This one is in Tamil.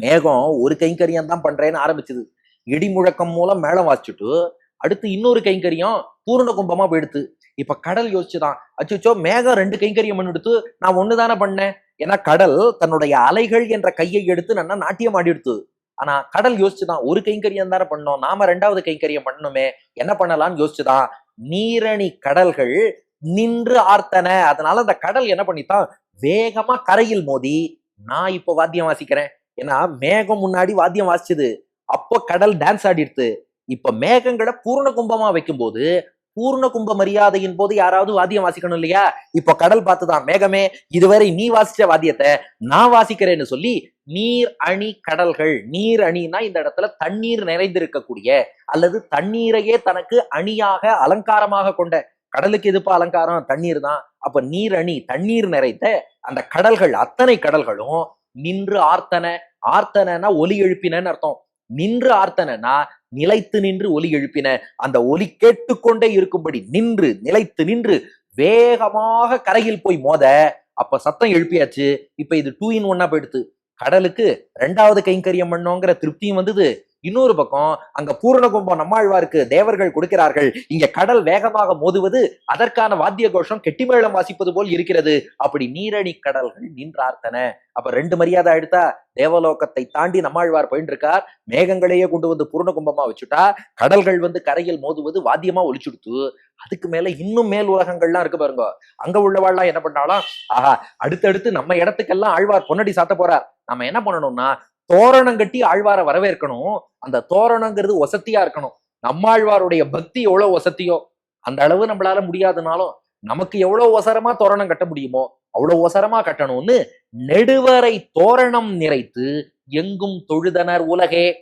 மேகம் ஒரு கைங்கரியம் தான் பண்றேன்னு ஆரம்பிச்சது. இடி முழக்கம் மூலம் மேளம் வாசிச்சுட்டு அடுத்து இன்னொரு கைங்கரியம் பூர்ண கும்பமா போயிடுத்து. இப்ப கடல் யோசிச்சுதான். அச்சுச்சோ மேகம் ரெண்டு கைங்கரியம் எடுத்து நான் ஒண்ணுதானே பண்ணேன்? ஏன்னா கடல் தன்னுடைய அலைகள் என்ற கையை எடுத்து நல்லா நாட்டியம் ஆடி எடுத்து ஆனா கடல் யோசிச்சுதான். ஒரு கைங்கரியம் தானே பண்ணோம். நாம ரெண்டாவது கைங்கரியம் பண்ணணுமே. என்ன பண்ணலாம்னு யோசிச்சுதான் நீரணி கடல்கள் நின்று ஆர்த்தன. அதனால அந்த கடல் என்ன பண்ணித்தான்? வேகமா கரையில் மோதி நான் இப்போ வாத்தியம் வாசிக்கிறேன். ஏன்னா மேகம் முன்னாடி வாத்தியம் வாசிச்சது. அப்போ கடல் டான்ஸ் ஆடிடுத்து. இப்ப மேகங்களை பூர்ண கும்பமா வைக்கும்போது பூர்ண கும்ப மரியாதையின் போது யாராவது வாத்தியம் வாசிக்கணும் இல்லையா? இப்போ கடல் பார்த்துதான் மேகமே இதுவரை நீ வாசிச்ச வாத்தியத்தை நான் வாசிக்கிறேன்னு சொல்லி நீர் அணி கடல்கள். நீர் அணினா இந்த இடத்துல தண்ணீர் நிறைந்திருக்கக்கூடிய அல்லது தண்ணீரையே தனக்கு அணியாக அலங்காரமாக கொண்ட கடலுக்கு எதுப்பா அலங்காரம்? தண்ணீர் தான். அப்ப நீர் அணி தண்ணீர் நிறைந்த அந்த கடல்கள் அத்தனை கடல்களும் நின்று ஆர்த்தன ஆர்த்தனனா ஒலி எழுப்பினன்னு அர்த்தம். நின்று ஆர்த்தனனா நிலைத்து நின்று ஒலி எழுப்பின. அந்த ஒலி கேட்டுக்கொண்டே இருக்கும்படி நின்று நிலைத்து நின்று வேகமாக கரையில் போய் மோத அப்ப சத்தம் எழுப்பியாச்சு. இப்ப இது டூ இன் ஒன்னா போயிடுத்து. கடலுக்கு ரெண்டாவது கைங்கரியம் பண்ணோங்கிற திருப்தியும் வந்தது. இன்னொரு பக்கம் அங்க பூரண கும்பம் நம்மாழ்வாருக்கு தேவர்கள் கொடுக்கிறார்கள். இங்க கடல் வேகமாக மோதுவது அதற்கான வாத்திய கோஷம் கெட்டிமேளம் வாசிப்பது போல் இருக்கிறது. அப்படி நீரணி கடல்கள் நின்றார்த்தன. அப்ப ரெண்டு மரியாதை எடுத்தா தேவலோகத்தை தாண்டி நம்மாழ்வார் போயிட்டு இருக்கார் மேகங்களையே கொண்டு வந்து பூர்ண கும்பமா வச்சுட்டா கடல்கள் வந்து கரையில் மோதுவது வாத்தியமா ஒழிச்சுடுத்து அதுக்கு மேல இன்னும் மேல் உலகங்கள்லாம் இருக்கு பாருங்க. அங்க உள்ளவாள்லாம் என்ன பண்ணாலும்? ஆஹா அடுத்தடுத்து நம்ம இடத்துக்கெல்லாம் ஆழ்வார் பொன்னடி சாத்த போறார். நம்ம என்ன பண்ணணும்னா தோரணம் கட்டி ஆழ்வாரை வரவேற்கணும். அந்த தோரணங்கிறது வசதியா இருக்கணும். நம்மாழ்வாருடைய பக்தி எவ்வளவு வசதியோ அந்த அளவு நம்மளால முடியாதுனாலும் நமக்கு எவ்வளவு ஒசரமா தோரணம் கட்ட முடியுமோ அவ்வளவு ஒசரமா கட்டணும்னு நெடுவரை தோரணம் நிறைத்து எங்கும் தொழுதனர் உலகே.